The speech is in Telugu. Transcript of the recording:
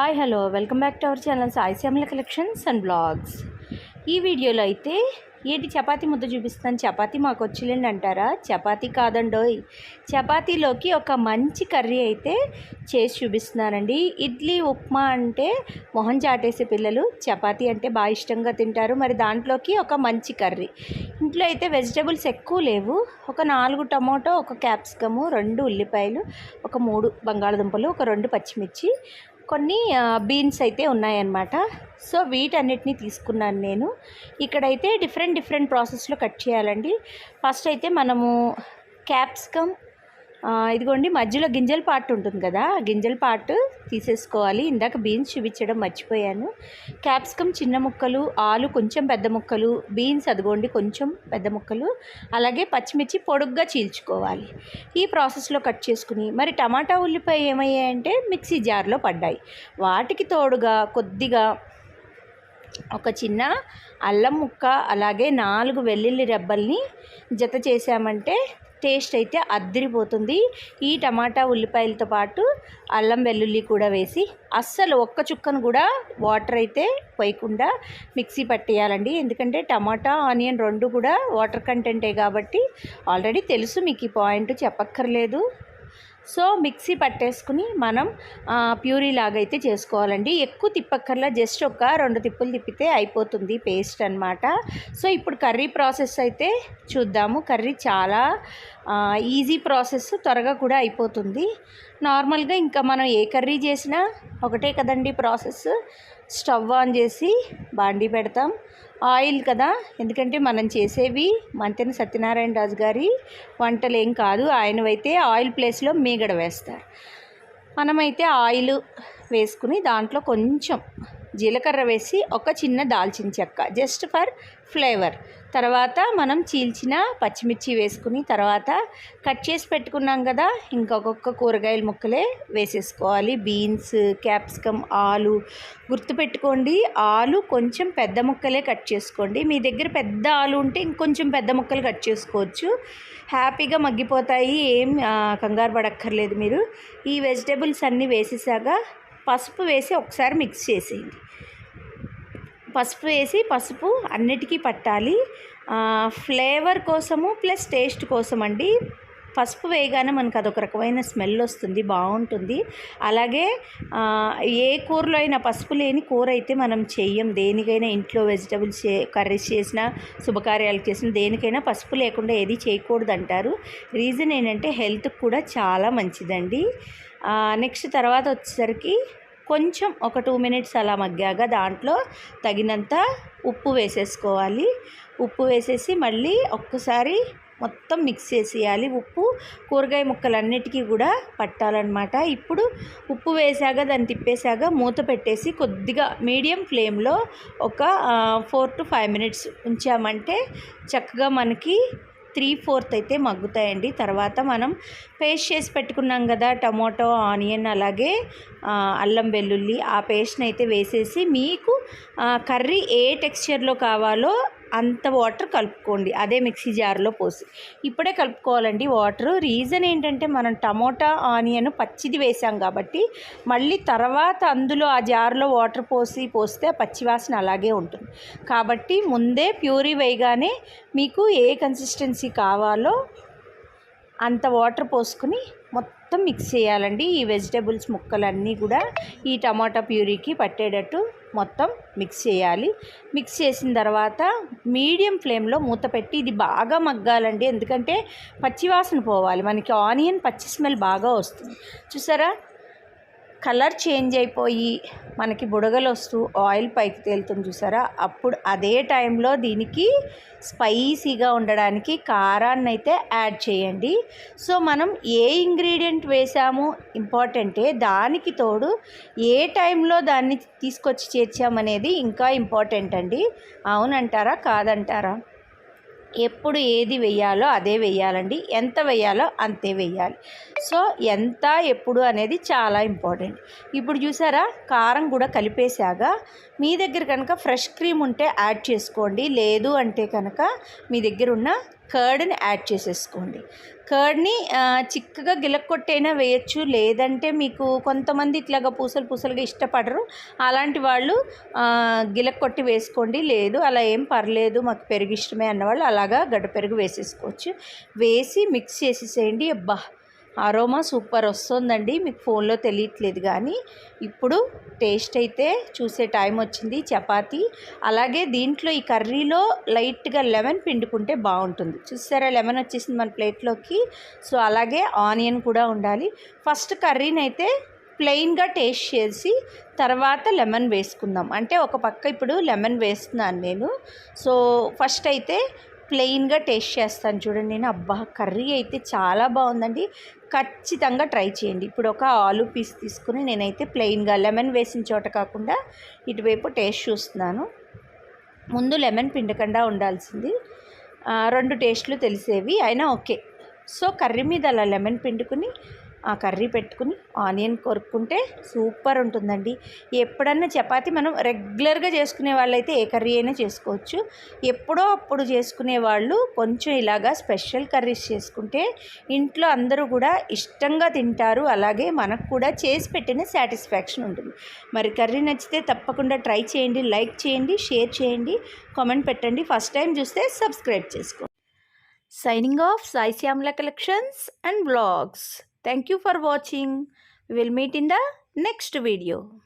Hi hello welcome back to our channel Sai Shyamala collections and blogs ఈ వీడియోలో అయితే ఏంటి చపాతి ముద్ద చూపిస్తాను చపాతీ మాకు వచ్చిలేండి అంటారా? చపాతి కాదండోయ్. చపాతీలోకి ఒక మంచి కర్రీ అయితే చేసి చూపిస్తున్నానండి. ఇడ్లీ ఉప్మా అంటే మొహం చాటేసే పిల్లలు. చపాతీ అంటే బాగా ఇష్టంగా తింటారు. మరి దాంట్లోకి ఒక మంచి కర్రీ. ఇంట్లో అయితే వెజిటేబుల్స్ ఎక్కువ లేవు. ఒక నాలుగు టమాటో ఒక క్యాప్సికము రెండు ఉల్లిపాయలు ఒక మూడు బంగాళదుంపలు ఒక రెండు పచ్చిమిర్చి కొన్ని బీన్స్ అయితే ఉన్నాయన్నమాట. సో వీటన్నిటిని తీసుకున్నాను నేను. ఇక్కడైతే డిఫరెంట్ డిఫరెంట్ ప్రాసెస్లో కట్ చేయాలండి. ఫస్ట్ అయితే మనము క్యాప్సికమ్ ఇదిగోండి మధ్యలో గింజల పార్ట్ ఉంటుంది కదా ఆ గింజల పార్ట్ తీసేసుకోవాలి. ఇందాక బీన్స్ చూపించడం మర్చిపోయాను. క్యాప్సికమ్ చిన్న ముక్కలు ఆలు కొంచెం పెద్ద ముక్కలు బీన్స్ అదిగోండి కొంచెం పెద్ద ముక్కలు అలాగే పచ్చిమిర్చి పొడుగ్గా చీల్చుకోవాలి. ఈ ప్రాసెస్లో కట్ చేసుకుని మరి టమాటా ఉల్లిపాయ ఏమయ్యాయంటే మిక్సీ జార్లో పడ్డాయి. వాటికి తోడుగా కొద్దిగా ఒక చిన్న అల్లం ముక్క అలాగే నాలుగు వెల్లుల్లి రెబ్బల్ని జత చేసామంటే టేస్ట్ అయితే అద్దరిపోతుంది. ఈ టమాటా ఉల్లిపాయలతో పాటు అల్లం వెల్లుల్లి కూడా వేసి అస్సలు ఒక్క చుక్కను కూడా వాటర్ అయితే పోయకుండా మిక్సీ పట్టేయాలండి. ఎందుకంటే టమాటా ఆనియన్ రెండు కూడా వాటర్ కంటెంటే కాబట్టి ఆల్రెడీ తెలుసు మీకు ఈ పాయింట్ చెప్పక్కర్లేదు. సో మిక్సీ పట్టేసుకుని మనం ప్యూరీ లాగా అయితే చేసుకోవాలండి. ఎక్కువ తిప్పక్కర్లా జస్ట్ ఒక రెండు తిప్పులు తిప్పితే అయిపోతుంది పేస్ట్ అనమాట సో ఇప్పుడు కర్రీ ప్రాసెస్ అయితే చూద్దాము. కర్రీ చాలా ఈజీ ప్రాసెస్ త్వరగా కూడా అయిపోతుంది. నార్మల్గా ఇంకా మనం ఏ కర్రీ చేసినా ఒకటే కదండి ప్రాసెస్. స్టవ్ ఆన్ చేసి బాండి పెడతాం. ఆయిల్ కదా? ఎందుకంటే మనం చేసేవి మంతెన సత్యనారాయణ రాజు గారి వంటలు ఏం కాదు. ఆయనవైతే ఆయిల్ ప్లేస్లో మీగడ వేస్తారు. మనమైతే ఆయిల్ వేసుకుని దాంట్లో కొంచెం జీలకర్ర వేసి ఒక చిన్న దాల్చిన చెక్క జస్ట్ ఫర్ ఫ్లేవర్ తర్వాత మనం చీల్చిన పచ్చిమిర్చి వేసుకుని తర్వాత కట్ చేసి పెట్టుకున్నాం కదా ఇంకొక కూరగాయల ముక్కలే వేసేసుకోవాలి. బీన్స్ క్యాప్సికమ్ ఆలు గుర్తుపెట్టుకోండి ఆలు కొంచెం పెద్ద ముక్కలే కట్ చేసుకోండి. మీ దగ్గర పెద్ద ఆలు ఉంటే ఇంకొంచెం పెద్ద ముక్కలు కట్ చేసుకోవచ్చు. హ్యాపీగా మగ్గిపోతాయి ఏం కంగారు పడక్కర్లేదు మీరు. ఈ వెజిటేబుల్స్ అన్నీ వేసేసాక పసుపు వేసి ఒకసారి మిక్స్ చేసేయండి. పసుపు వేసి పసుపు అన్నిటికీ పట్టాలి. ఫ్లేవర్ కోసము ప్లస్ టేస్ట్ కోసం అండి పసుపు వేయగానే మనకు అదొక రకమైన స్మెల్ వస్తుంది బాగుంటుంది. అలాగే ఏ కూరలో అయినా పసుపు లేని కూర అయితే మనం చెయ్యం. దేనికైనా ఇంట్లో వెజిటబుల్స్ చే కర్రీస్ చేసినా శుభకార్యాలు చేసినా దేనికైనా పసుపు లేకుండా ఏది చేయకూడదు అంటారు రీజన్ ఏంటంటే హెల్త్కి కూడా చాలా మంచిదండి. నెక్స్ట్ తర్వాత వచ్చేసరికి కొంచెం ఒక టూ మినిట్స్ అలా మగ్గాక దాంట్లో తగినంత ఉప్పు వేసేసుకోవాలి. ఉప్పు వేసేసి మళ్ళీ ఒక్కసారి మొత్తం మిక్స్ చేసేయాలి. ఉప్పు కూరగాయ ముక్కలన్నిటికీ కూడా పట్టాలన్నమాట. ఇప్పుడు ఉప్పు వేసాక దాన్ని తిప్పేసాక మూత పెట్టేసి కొద్దిగా మీడియం ఫ్లేమ్లో ఒక ఫోర్ టు ఫైవ్ మినిట్స్ ఉంచామంటే చక్కగా మనకి త్రీ ఫోర్త్ అయితే మగ్గుతాయండి. తర్వాత మనం పేస్ట్ చేసి పెట్టుకున్నాం కదా టమాటో ఆనియన్ అలాగే అల్లం వెల్లుల్లి ఆ పేస్ట్ని అయితే వేసేసి మీకు కర్రీ ఏ టెక్స్చర్లో కావాలో అంత వాటర్ కలుపుకోండి. అదే మిక్సీ జార్లో పోసి. ఇప్పుడే కలుపుకోవాలండి వాటర్. రీజన్ ఏంటంటే మనం టమోటా ఆనియన్ పచ్చిది వేసాం కాబట్టి మళ్ళీ తర్వాత అందులో ఆ జార్లో వాటర్ పోసి పోస్తే ఆ పచ్చివాసన అలాగే ఉంటుంది. కాబట్టి ముందే ప్యూరీ వేయగానే మీకు ఏ కన్సిస్టెన్సీ కావాలో అంత వాటర్ పోసుకుని మొత్తం మిక్స్ చేయాలండి. ఈ వెజిటేబుల్స్ ముక్కలన్నీ కూడా ఈ టమాటా ప్యూరీకి పట్టేటట్టు మొత్తం మిక్స్ చేయాలి. మిక్స్ చేసిన తర్వాత మీడియం ఫ్లేమ్లో మూత పెట్టి ఇది బాగా మగ్గాలండి. ఎందుకంటే పచ్చివాసన పోవాలి. మనకి ఆనియన్ పచ్చి స్మెల్ బాగా వస్తుంది. చూసారా? కలర్ చేంజ్ అయిపోయి మనకి బుడగలు వస్తూ ఆయిల్ పైకి తేలుతుంది చూసారా? అప్పుడు అదే టైంలో దీనికి స్పైసీగా ఉండడానికి కారాన్ని అయితే యాడ్ చేయండి. సో మనం ఏ ఇంగ్రీడియంట్ వేసాము ఇంపార్టెంటే దానికి తోడు ఏ టైంలో దాన్ని తీసుకొచ్చి చేర్చామనేది ఇంకా ఇంపార్టెంట్ అండి అవునంటారా? కాదంటారా? ఎప్పుడు ఏది వేయాలో అదే వేయాలండి ఎంత వేయాలో అంతే వేయాలి సో ఎంత ఎప్పుడు అనేది చాలా ఇంపార్టెంట్. ఇప్పుడు చూసారా కారం కూడా కలిపేశాక మీ దగ్గర కనుక ఫ్రెష్ క్రీమ్ ఉంటే యాడ్ చేసుకోండి. లేదు అంటే కనుక మీ దగ్గర ఉన్న కర్డ్ని యాడ్ చేసేసుకోండి. కర్డ్ని చిక్కగా గిలక్కొట్టైనా వేయచ్చు. లేదంటే మీకు కొంతమంది ఇట్లాగా పూసలు పూసలుగా ఇష్టపడరు. అలాంటి వాళ్ళు గిలక్కొట్టి వేసుకోండి. లేదు అలా ఏం పర్లేదు మాకు పెరుగు ఇష్టమే అన్నవాళ్ళు అలాగా గడ్డ పెరుగు వేసేసుకోవచ్చు. వేసి మిక్స్ చేసేసేయండి. అబ్బా! అరోమా సూపర్ వస్తుందండి. మీకు ఫోన్లో తెలియట్లేదు కానీ ఇప్పుడు టేస్ట్ అయితే చూసే టైం వచ్చింది చపాతి. అలాగే దీంట్లో ఈ కర్రీలో లైట్గా లెమన్ పిండుకుంటే బాగుంటుంది. చూసారా లెమన్ వచ్చేసింది మన ప్లేట్లోకి. సో అలాగే ఆనియన్ కూడా ఉండాలి. ఫస్ట్ కర్రీని అయితే ప్లెయిన్గా టేస్ట్ చేసి తర్వాత లెమన్ వేసుకుందాం. అంటే ఒక పక్క ఇప్పుడు లెమన్ వేస్తున్నాను నేను. సో ఫస్ట్ అయితే ప్లెయిన్గా టేస్ట్ చేస్తాను చూడండి. నేను అబ్బా కర్రీ అయితే చాలా బాగుందండి. ఖచ్చితంగా ట్రై చేయండి. ఇప్పుడు ఒక ఆలు పీస్ తీసుకుని నేనైతే ప్లెయిన్గా లెమన్ వేసిన చోట కాకుండా ఇటువైపు టేస్ట్ చూస్తున్నాను. ముందు లెమన్ పిండకుండా ఉండాల్సింది. రెండు టేస్ట్లు తెలిసేవి. అయినా ఓకే. సో కర్రీ మీద అలా లెమన్ పిండుకుని ఆ కర్రీ పెట్టుకుని ఆనియన్ కొరుక్కుంటే సూపర్ ఉంటుందండి. ఎప్పుడన్నా చపాతి మనం రెగ్యులర్గా చేసుకునే వాళ్ళైతే ఏ కర్రీ అయినా చేసుకోవచ్చు. ఎప్పుడో అప్పుడు చేసుకునే వాళ్ళు కొంచెం ఇలాగా స్పెషల్ కర్రీస్ చేసుకుంటే ఇంట్లో అందరూ కూడా ఇష్టంగా తింటారు. అలాగే మనకు కూడా చేసి పెట్టిన సాటిస్ఫాక్షన్ ఉంటుంది. మరి కర్రీ నచ్చితే తప్పకుండా ట్రై చేయండి లైక్ చేయండి షేర్ చేయండి కామెంట్ పెట్టండి. ఫస్ట్ టైం చూస్తే సబ్స్క్రైబ్ చేసుకోండి. Signing off Sai collections and blogs Thank you for watching. We will meet in the next video.